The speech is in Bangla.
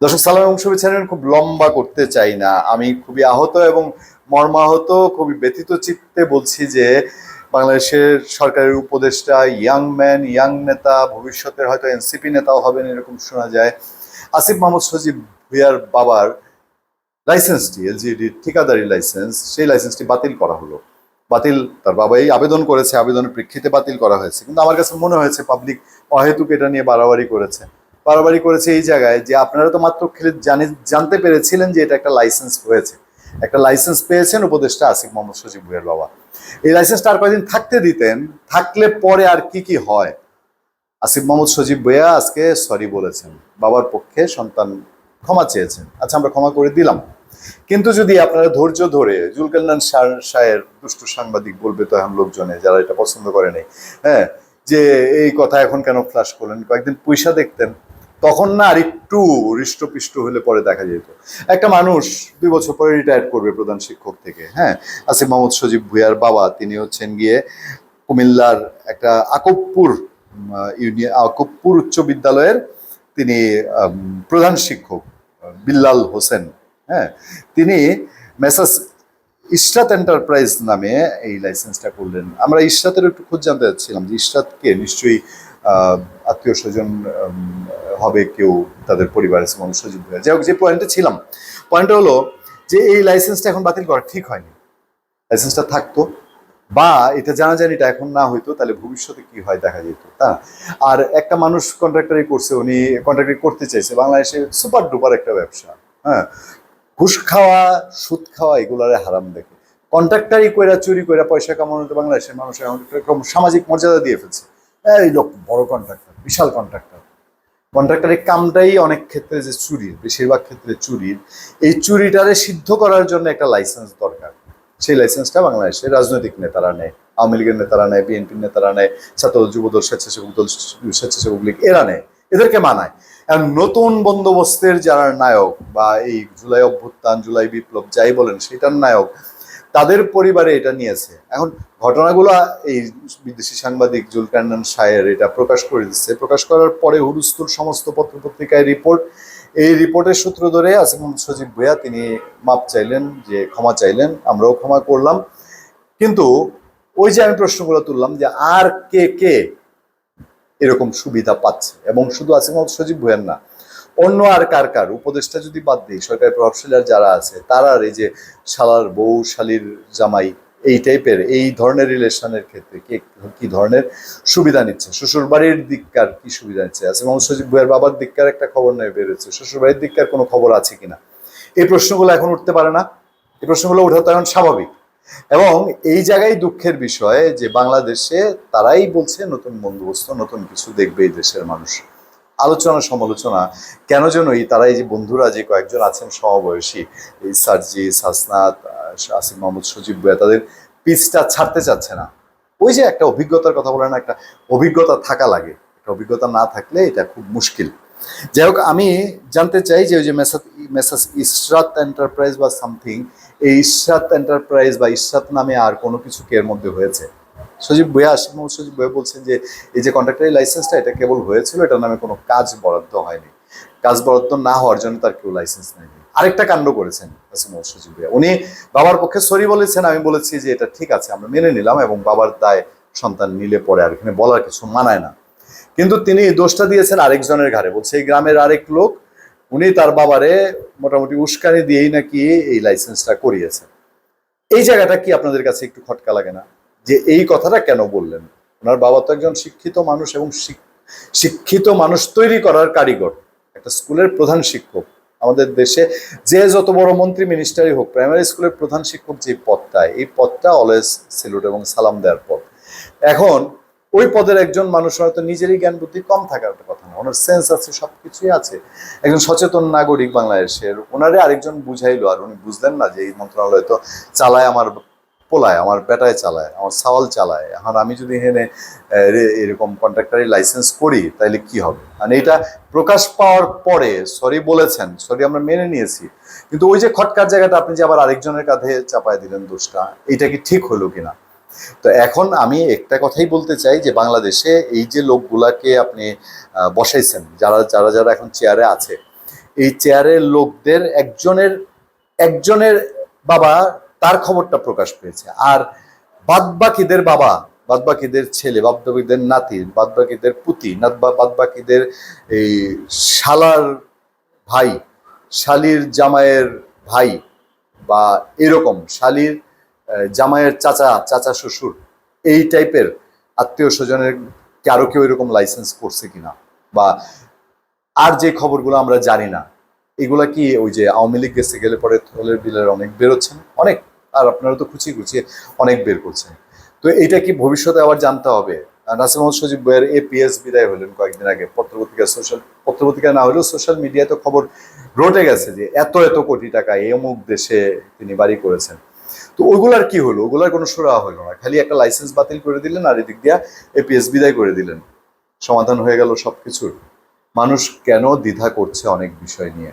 দর্শক সালামের এবং শুভেচ্ছা খুব লম্বা করতে চাই না। আমি খুবই আহত এবং মর্মাহত, খুবই ব্যথিত চিত্তে বলছি যে বাংলাদেশের সরকারের উপদেষ্টা ইয়াং ম্যান ইয়াং নেতা, ভবিষ্যতের হয়তো এনসিপি নেতাও হবেন এরকম শোনা যায়। আসিফ মোহাম্মদ সজীব ভুইয়ার বাবার লাইসেন্সটি এলজিডি ঠিকাদারি লাইসেন্স সেই লাইসেন্সটি বাতিল করা হলো। বাতিল, তার বাবাই আবেদন করেছে, আবেদনের প্রেক্ষিতে বাতিল করা হয়েছে। কিন্তু আমার কাছে মনে হয়েছে পাবলিক অহেতুক এটা নিয়ে বাড়াবাড়ি করেছে। বাড়াবাড়ি করেছে এই জায়গায় যে আপনারা তো মাত্র খেলে জানে জানতে পেরেছিলেন যে এটা একটা লাইসেন্স হয়েছে। একটা লাইসেন্স পেয়েছেন উপদেষ্টা আসিফ মোহাম্মদ সজীব ভুইয়ের বাবা। এই লাইসেন্সটা আর কয়েকদিন থাকতে দিতেন, থাকলে পরে আর কি কি হয়? আসিফ মোহাম্মদ সজীব ভুইয়া আজকে সরি বলেছেন। বাবার পক্ষে সন্তান ক্ষমা চেয়েছেন। আচ্ছা আমরা ক্ষমা করে দিলাম। কিন্তু যদি আপনারা ধৈর্য ধরে জুলকান্নান শাহের দুষ্টু সাংবাদিক বলবে তো এখন লোকজনে যারা এটা পছন্দ করে হ্যাঁ যে এই কথা এখন কেন ফ্লাশ করলেন? কয়েকদিন পয়সা দেখতেন। তখন না আর একটু হৃষ্টপিষ্ট হলে পরে দেখা যেত। একটা মানুষ দুই বছর পরে রিটায়ার করবে প্রধান শিক্ষক থেকে হ্যাঁ? আসিফ মোহাম্মদ সজীব ভুইয়ার বাবা, তিনি হচ্ছেন গিয়ে কুমিল্লার একটা আকবপুর ইউনিয়ন, আকবপুর উচ্চ বিদ্যালয়ের তিনি প্রধান শিক্ষক, বিল্লাল হোসেন হ্যাঁ? তিনি মেসাস ইশরাত এন্টারপ্রাইজ নামে এই লাইসেন্সটা করলেন। আমরা ইশরাতের একটু খোঁজ জানতে চাচ্ছিলাম যে ইশরাতকে নিশ্চয়ই আত্মীয় স্বজন হবে কেউ তাদের পরিবারের মানুষ সজীব ভাইয়া। যাই হোক, যে পয়েন্টে ছিলাম পয়েন্টটা হলো যে এই লাইসেন্সটা এখন বাতিল করা ঠিক হয়নি। লাইসেন্সটা থাকতো বা এটা জানাজানিটা এখন না হইতো, তাহলে ভবিষ্যতে কি হয় দেখা যেত তা আর একটা মানুষ কন্ট্রাক্টারি করছে, উনি কন্ট্রাক্টারি করতে চাইছে বাংলাদেশে সুপার ডুপার একটা ব্যবসা হ্যাঁ? ঘুষ খাওয়া, সুদ খাওয়া, এগুলারে হারাম দেখে। কন্ট্রাক্টারি কইরা চুরি কইরা পয়সা কামানোতে বাংলাদেশের মানুষ এখন সামাজিক মর্যাদা দিয়ে ফেলছে। এই লোক বড় কন্ট্রাক্টর বিশাল কন্ট্রাক্টর কন্ট্রাক্টরের কামটাই অনেক ক্ষেত্রে যে চুরির, বেশিরভাগ ক্ষেত্রে চুরির, এই চুরিটারে সিদ্ধ করার জন্য একটা লাইসেন্স দরকার। সেই লাইসেন্সটা বাংলাদেশের রাজনৈতিক নেতারা নেয়, আওয়ামী লীগের নেতারা নেয়, বিএনপির নেতারা নেয়, ছাত্র যুবদল, স্বেচ্ছাসেবক দল, স্বেচ্ছাসেবক লীগ, এরা নেয়, এদেরকে মানায়। আর নতুন বন্দোবস্তের যারা নায়ক বা এই জুলাই অভ্যুত্থান, জুলাই বিপ্লব, যাই বলেন, সেটার নায়ক তাদের পরিবারে এটা নিয়েছে। এখন ঘটনাগুলো, এই বিদেশি সাংবাদিক জুলকান্নান শায়ের এটা প্রকাশ করে দিচ্ছে। প্রকাশ করার পরে হুরুস্তুর সমস্ত পত্রপত্রিকায় রিপোর্ট। এই রিপোর্টের সূত্র ধরে মোহাম্মদ সজীব ভুইয়া, তিনি মাপ চাইলেন যে ক্ষমা চাইলেন, আমরাও ক্ষমা করলাম। কিন্তু ওই যে আমি প্রশ্নগুলো তুললাম যে আর কে কে এরকম সুবিধা পাচ্ছে, এবং শুধু মোহাম্মদ সজীব ভুইয়ার না অন্য আর কার কার? উপদেষ্টা যদি বাদ দিই, সরকারি প্রভাবশালী যারা আছে তারা আর এই যে শালার বউ শালির জামাই, এই টাইপের এই ধরনের রিলেশনের ক্ষেত্রে কে কি ধরনের সুবিধা নিচ্ছে? শ্বশুর বাড়ির দিককার কি সুবিধা নিচ্ছে? আছে মোহাম্মদ সজীব ভুইয়ার বাবার দিককার একটা খবর নেই বেরোচ্ছে শ্বশুর বাড়ির দিককার কোনো খবর আছে কিনা? এই প্রশ্নগুলো এখন উঠতে পারে না। এই প্রশ্নগুলো ওঠা তো এখন স্বাভাবিক। এবং এই জায়গায় দুঃখের বিষয় যে বাংলাদেশে তারাই বলছে, নতুন বন্দোবস্ত, নতুন কিছু দেখবে এই দেশের মানুষ। আলোচনা, সমালোচনা, কেন যেন এই তারা, এই যে বন্ধুরা, যে কয়েকজন আছেন সমবয়সী, এই সার্জি, সাসনাত আসিফ মোহাম্মদ সজীব বয়া তাদের পিচটা ছাড়তে চাচ্ছে না। ওই যে একটা অভিজ্ঞতার কথা বলে না, একটা অভিজ্ঞতা থাকা লাগে। একটা অভিজ্ঞতা না থাকলে এটা খুব মুশকিল। যাই হোক, আমি জানতে চাই যে ওই যে মেসাজ মেসাজ ইসরাত এন্টারপ্রাইজ বা সামথিং, এই ইসরাত এন্টারপ্রাইজ বা ইসরাত নামে আর কোনো কিছু কি এর মধ্যে হয়েছে? সজীব আসিফ মোহাম্মদ সজীব বইয়া বলছেন যে এই যে কন্ট্রাক্টারি লাইসেন্সটা এটা কেবল হয়েছিল, এটার নামে কোনো কাজ বরাদ্দ হয়নি। কাজ বরাদ্দ না হওয়ার জন্য তার কেউ লাইসেন্স নেয়নি। আরেকটা কাণ্ড করেছেন মোহাম্মদ সজীব বইয়া উনি বাবার পক্ষে সরি বলেছেন, আমি বলেছি যে এটা ঠিক আছে, আমরা মেনে নিলাম এবং বাবার দায় সন্তান নিলে পরে আর এখানে বলার কিছু মানায় না। কিন্তু তিনি দোষটা দিয়েছেন আরেকজনের ঘাড়ে। বলছে, এই গ্রামের আরেক লোক, উনি তার বাবারে মোটামুটি উস্কানি দিয়েই নাকি এই লাইসেন্সটা করিয়েছেন। এই জায়গাটা কি আপনাদের কাছে একটু খটকা লাগে না? যে এই কথাটা কেন বললেন? ওনার বাবা তো একজন শিক্ষিত মানুষ এবং শিক- শিক্ষিত মানুষ তৈরি করার কারিগর। একটা স্কুলের প্রধান শিক্ষক। আমাদের দেশে যে যত বড় মন্ত্রী মিনিস্টারই হোক প্রাইমারি স্কুলের প্রধান শিক্ষক যে পদটা, এই পদটা অলওয়েজ সেলুট এবং সালাম দেওয়ার পদ। এখন ওই পদের একজন মানুষ হয়তো নিজেরই জ্ঞান বুদ্ধি কম থাকার একটা কথা না। ওনার সেন্স আছে সব কিছুই আছে। একজন সচেতন নাগরিক বাংলাদেশের, ওনারে আরেকজন বুঝাইলো, আর উনি বুঝলেন না যে এই মন্ত্রণালয় তো চালায় আমার পোলায়, আমার পেটায় চালায়, আমার সাওয়াল চালায়। এখন আমি যদি এখানে এরকম কন্ট্রাক্টারি লাইসেন্স করি তাহলে কি হবে? মানে এটা প্রকাশ পাওয়ার পরে সরি বলেছেন সরি আমরা মেনে নিয়েছি। কিন্তু ওই যে খটকার জায়গাটা, আপনি যে আবার আরেকজনের কাঁধে চাপায় দিলেন দোষটা, এটা কি ঠিক হলো কিনা? তো এখন আমি একটা কথাই বলতে চাই যে, বাংলাদেশে এই যে লোকগুলাকে আপনি বসাইছেন, যারা যারা যারা এখন চেয়ারে আছে, এই চেয়ারের লোকদের একজনের একজনের বাবা তার খবরটা প্রকাশ পেয়েছে। আর বাদবাকিদের বাবা বাদবাকিদের ছেলে বাদবাকিদের নাতি বাদবাকিদের পুতি বাদবাকিদের এই শালার ভাই শালির জামাইয়ের ভাই বা এরকম শালির আহ, জামাইয়ের চাচা চাচা শ্বশুর এই টাইপের আত্মীয় স্বজনের কারও কেউ এরকম লাইসেন্স করছে কিনা? বা আর যে খবরগুলো আমরা জানি না এগুলা কি ওই যে আওয়ামী লীগ গেছে গেলে পরে থলের বিলের অনেক বেরোচ্ছেন অনেক। আর আপনারা তো খুঁচিয়ে খুঁচিয়ে অনেক বের করছেন। তো এটা কি ভবিষ্যতে আবার জানতে হবে? নাসির মোহাম্মদ সজিব বইয়ের এপিএস বিদায় হলেন কয়েকদিন আগে। পত্রপত্রিকা, সোশ্যাল, পত্রপত্রিকা না হলেও সোশ্যাল মিডিয়ায় তো খবর রটে গেছে যে এত এত কোটি টাকা অমুক দেশে তিনি বাড়ি করেছেন। তো ওগুলার কি হলো? ওগুলার কোনো সুরা হলো না। খালি একটা লাইসেন্স বাতিল করে দিলেন আর এদিক দিয়া এপিএস বিদায় করে দিলেন। সমাধান হয়ে গেল সবকিছুর। মানুষ কেন দ্বিধা করছে অনেক বিষয় নিয়ে?